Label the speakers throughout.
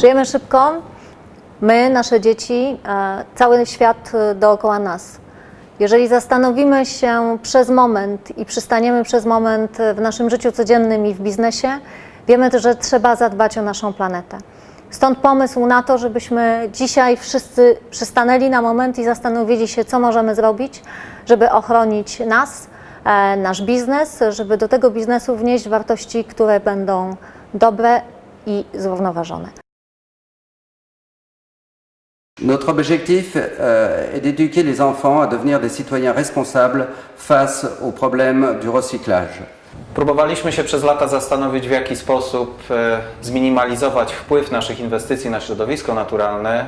Speaker 1: Żyjemy szybko, my, nasze dzieci, e, cały świat e, dookoła nas. Jeżeli zastanowimy się przez moment i przystaniemy przez moment w naszym życiu codziennym i w biznesie, wiemy że trzeba zadbać o naszą planetę. Stąd pomysł na to, żebyśmy dzisiaj wszyscy przystanęli na moment i zastanowili się, co możemy zrobić, żeby ochronić nas, e, nasz biznes, żeby do tego biznesu wnieść wartości, które będą dobre i zrównoważone.
Speaker 2: Notre objectif euh, est d'éduquer les enfants à devenir des citoyens responsables face aux problèmes du recyclage.
Speaker 3: Próbowaliśmy się przez lata zastanowić, w jaki sposób e, zminimalizować wpływ naszych inwestycji na środowisko naturalne.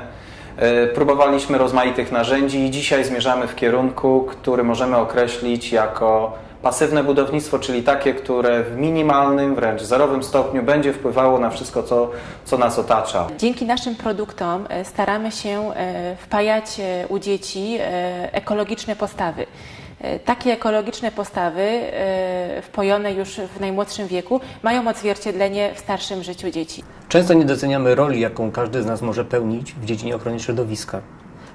Speaker 3: E, Próbowaliśmy rozmaitych narzędzi i dzisiaj zmierzamy w kierunku, który możemy określić jako pasywne budownictwo, czyli takie, które w minimalnym, wręcz zerowym stopniu będzie wpływało na wszystko, co, co nas otacza.
Speaker 4: Dzięki naszym produktom e, staramy się e, wpajać e, u dzieci ekologiczne postawy. Takie ekologiczne postawy, wpojone już w najmłodszym wieku, mają odzwierciedlenie w starszym życiu dzieci.
Speaker 5: Często nie doceniamy roli, jaką każdy z nas może pełnić w dziedzinie ochrony środowiska.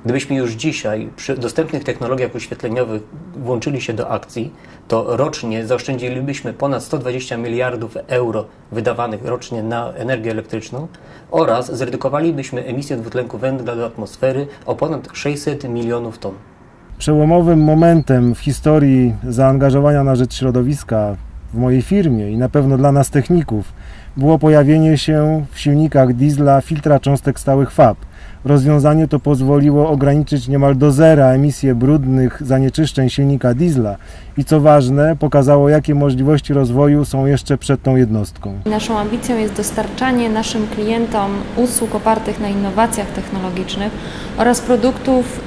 Speaker 5: Gdybyśmy już dzisiaj przy dostępnych technologiach oświetleniowych włączyli się do akcji, to rocznie zaoszczędzilibyśmy ponad 120 miliardów euro wydawanych rocznie na energię elektryczną oraz zredukowalibyśmy emisję dwutlenku węgla do atmosfery o ponad 600 milionów ton.
Speaker 6: Przełomowym momentem w historii zaangażowania na rzecz środowiska w mojej firmie i na pewno dla nas techników było pojawienie się w silnikach diesla filtra cząstek stałych FAB. Rozwiązanie to pozwoliło ograniczyć niemal do zera emisję brudnych zanieczyszczeń silnika diesla i co ważne, pokazało jakie możliwości rozwoju są jeszcze przed tą jednostką.
Speaker 7: Naszą ambicją jest dostarczanie naszym klientom usług opartych na innowacjach technologicznych oraz produktów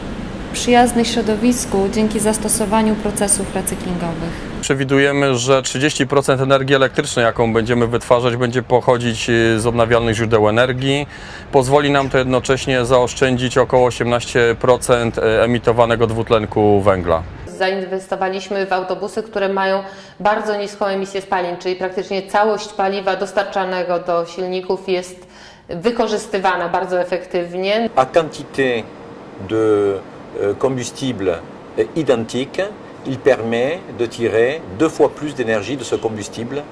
Speaker 7: przyjaznych środowisku dzięki zastosowaniu procesów recyklingowych.
Speaker 8: Przewidujemy, że 30% energii elektrycznej, jaką będziemy wytwarzać, będzie pochodzić y, z odnawialnych źródeł energii. Pozwoli nam to jednocześnie zaoszczędzić około 18% emitowanego dwutlenku węgla.
Speaker 9: Zainwestowaliśmy w autobusy, które mają bardzo niską emisję spalin, czyli praktycznie całość paliwa dostarczanego do silników jest wykorzystywana bardzo efektywnie.
Speaker 10: à quantité de combustible euh, identique, il permet de tirer deux fois plus d'énergie de ce combustible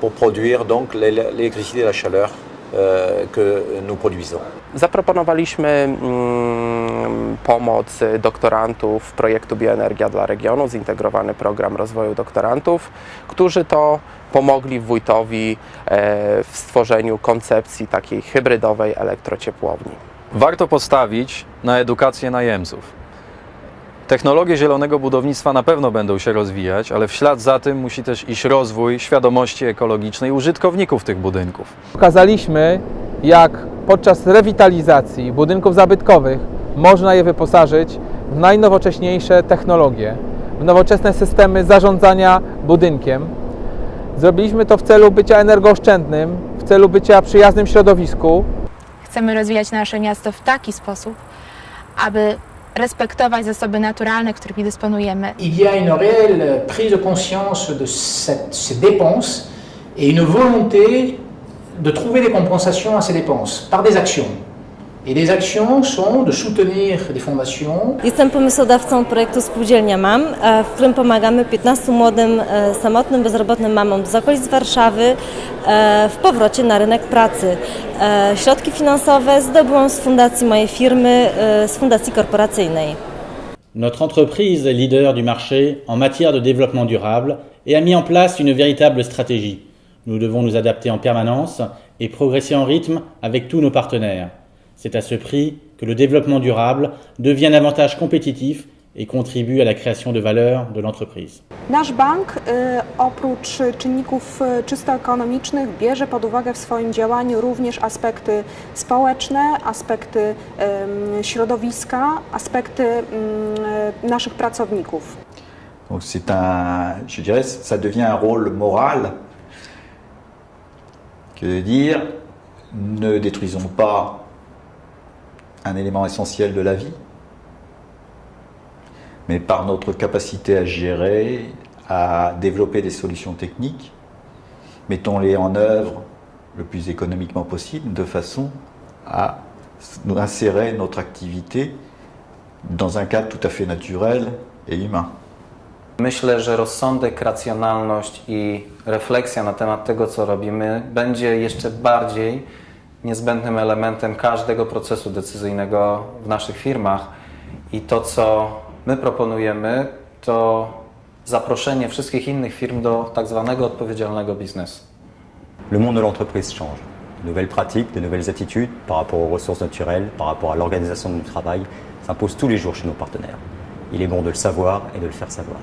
Speaker 10: pour produire donc l'é- l'électricité et la chaleur euh, que nous produisons.
Speaker 11: Zaproponowaliśmy mm, pomoc doktorantów projektu Bioenergia dla regionu, zintegrowany program rozwoju doktorantów, którzy to pomogli wójtowi e, w stworzeniu koncepcji takiej hybrydowej elektrociepłowni.
Speaker 12: Warto postawić na edukację najemców. Technologie zielonego budownictwa na pewno będą się rozwijać, ale w ślad za tym musi też iść rozwój świadomości ekologicznej użytkowników tych budynków.
Speaker 13: Pokazaliśmy, jak podczas rewitalizacji budynków zabytkowych można je wyposażyć w najnowocześniejsze technologie, w nowoczesne systemy zarządzania budynkiem. Zrobiliśmy to w celu bycia energooszczędnym, w celu bycia przyjaznym środowisku,
Speaker 14: Chcemy rozwijać nasze miasto w taki sposób, aby respektować zasoby naturalne, którymi dysponujemy.
Speaker 15: Il y a une réelle prise de conscience de cette- ces dépenses et une volonté de trouver des compensations à ces dépenses par des actions. Et les actions sont de soutenir des fondations,
Speaker 16: Jestem pomysłodawcą projektu Spółdzielnia Mam, e, w którym pomagamy 15 młodym, e, samotnym, bezrobotnym mamom z okolic Warszawy e, w powrocie na rynek pracy. Środki finansowe zdobyłam z fundacji mojej firmy, z fundacji korporacyjnej.
Speaker 17: Notre entreprise est leader du marché en matière de développement durable et a mis en place une véritable stratégie. Nous devons nous adapter en permanence et progresser en rythme avec tous nos partenaires. C'est à ce prix que le développement durable devient un avantage compétitif et contribue à la création de valeur de l'entreprise.
Speaker 18: Nasz bank y, oprócz czynników y, czysto ekonomicznych bierze pod uwagę w swoim działaniu również aspekty społeczne, aspekty środowiska, aspekty ym, naszych pracowników.
Speaker 19: Donc c'est un, je dirais, ça devient un rôle moral que de dire ne détruisons pas un élément essentiel de la vie, mais par notre capacité à gérer, à développer des solutions techniques, mettons-les en œuvre le plus économiquement possible de façon à insérer notre activité dans un cadre tout à fait naturel et humain.
Speaker 3: Myślę, że rozsądek, racjonalność i refleksja na temat tego, co robimy, będzie jeszcze bardziej niezbędnym elementem każdego procesu decyzyjnego w naszych firmach. I to, co my proponujemy, to zaproszenie wszystkich innych firm do tak zwanego odpowiedzialnego biznesu.
Speaker 20: Le monde de l'entreprise change. De nouvelles pratiques, de nouvelles attitudes par rapport aux ressources naturelles, par rapport à l'organisation du travail s'imposent tous les jours chez nos partenaires. Il est bon de le savoir et de le faire savoir.